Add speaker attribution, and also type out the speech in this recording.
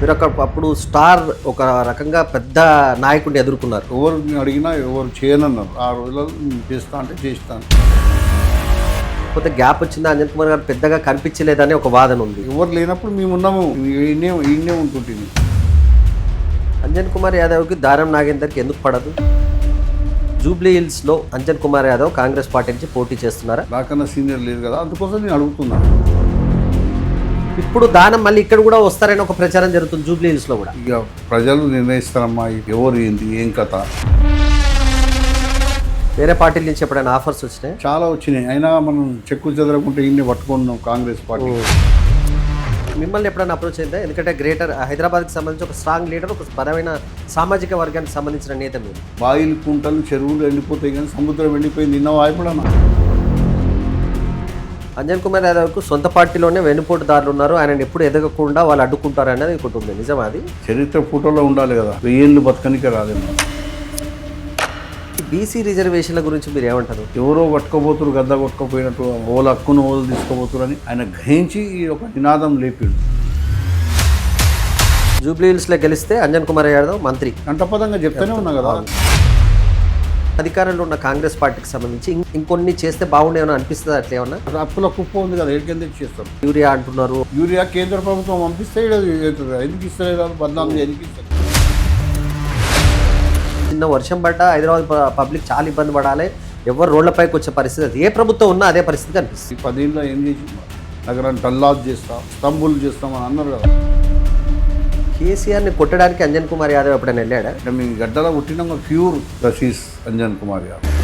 Speaker 1: మీరు ఒక అప్పుడు స్టార్ ఒక రకంగా పెద్ద నాయకుడిని ఎదుర్కొన్నారు.
Speaker 2: ఎవరు అడిగినా ఎవరు చేయనన్నారు. ఆ రోజులలో నేను చేస్తా అంటే చేస్తాను.
Speaker 1: కొంత గ్యాప్ వచ్చిందా? అంజన్ కుమార్ గారు పెద్దగా కనిపించలేదని ఒక వాదన ఉంది.
Speaker 2: ఎవరు లేనప్పుడు మేము ఉన్నాము. ఈయనే ఈయనే ఉంటుంటుంది.
Speaker 1: అంజన్ కుమార్ యాదవ్కి దారం నాగేందర్కి ఎందుకు పడదు? జూబ్లీ హిల్స్లో అంజన్ కుమార్ యాదవ్ కాంగ్రెస్ పార్టీ నుంచి పోటీ చేస్తున్నారా?
Speaker 2: నాకన్నా సీనియర్ లేదు కదా. అందుకోసం నేను అడుగుతున్నాను
Speaker 1: ఇప్పుడు దానం మళ్ళీ ఇక్కడ కూడా వస్తారని ఒక ప్రచారం జరుగుతుంది జూబ్లీ హిల్స్లో కూడా.
Speaker 2: ఇక ప్రజలు నిర్ణయిస్తారమ్మా ఎవరు ఏంది ఏం కథ?
Speaker 1: వేరే పార్టీల నుంచి ఎప్పుడైనా ఆఫర్స్ వచ్చినాయి?
Speaker 2: చాలా వచ్చినాయి. అయినా మనం చెక్కు చెదరకుంటే ఈయన్ని పట్టుకున్నాం కాంగ్రెస్ పార్టీ.
Speaker 1: మిమ్మల్ని ఎప్పుడైనా అప్రోచ్ అయిందా? ఎందుకంటే గ్రేటర్ హైదరాబాద్కి సంబంధించి ఒక స్ట్రాంగ్ లీడర్ ఒక బలమైన సామాజిక వర్గానికి సంబంధించిన నేత మీరు.
Speaker 2: బాయిలు కుంటలు చెరువులు ఎండిపోతాయి కానీ సముద్రం ఎండిపోయింది. నిన్న వాయిపడనా
Speaker 1: అంజన్ కుమార్ యాదవ్కు సొంత పార్టీలోనే వెనుపోటుదారులు ఉన్నారు. ఆయన ఎప్పుడు ఎదగకుండా వాళ్ళు అడ్డుకుంటారు అనేది ఒకటి ఉంది. నిజం అది?
Speaker 2: చరిత్ర ఫోటోలో ఉండాలి కదా. వెయ్యేళ్ళు బతకనికే రాదేమో
Speaker 1: బీసీ రిజర్వేషన్ల గురించి మీరు ఏమంటారు?
Speaker 2: ఎవరో పట్టుకోబోతురు గద్ద కొట్టుకోపోయినట్టు ఓల హక్కును ఓలు తీసుకోబోతురు అని ఆయన గ్రహించి ఈ ఒక నినాదం లేపాడు.
Speaker 1: జూబ్లీ హిల్స్లో గెలిస్తే అంజన్ కుమార్ యాదవ్ మంత్రి.
Speaker 2: కంటపదంగా చెప్తానే ఉన్నా కదా.
Speaker 1: అధికారంలో ఉన్న కాంగ్రెస్ పార్టీకి సంబంధించి ఇంకొన్ని చేస్తే బాగుండేమని అనిపిస్తుంది అట్లా ఏమన్నా?
Speaker 2: అప్పుల కుప్ప ఉంది కదా ఏడికెందుకు చేస్తారు
Speaker 1: యూరియా అంటున్నారు.
Speaker 2: యూరియా కేంద్ర ప్రభుత్వం పంపిస్తే. ఎందుకు ఇస్తలేదు బద్నాలు ఎందుకు ఇస్తారు?
Speaker 1: చిన్న వర్షం పడ్డా హైదరాబాద్ పబ్లిక్ చాలా ఇబ్బంది పడాలి. ఎవరు రోడ్లపైకి వచ్చే పరిస్థితి అది. ఏ ప్రభుత్వం ఉన్నా అదే పరిస్థితి కనిపిస్తుంది.
Speaker 2: పదేళ్ళలో ఏం చేసి నగరాన్ని టల్లాజ్ చేస్తాం స్తంబుల్ చేస్తామని అన్నారు కదా.
Speaker 1: కేసీఆర్ని కొట్టడానికి అంజన్ కుమార్ యాదవ్ ఎప్పుడైనా వెళ్ళాడా?
Speaker 2: మీ గడ్డలో పుట్టినాక ప్యూర్ దశీస్ అంజన్ కుమార్ యాదవ్.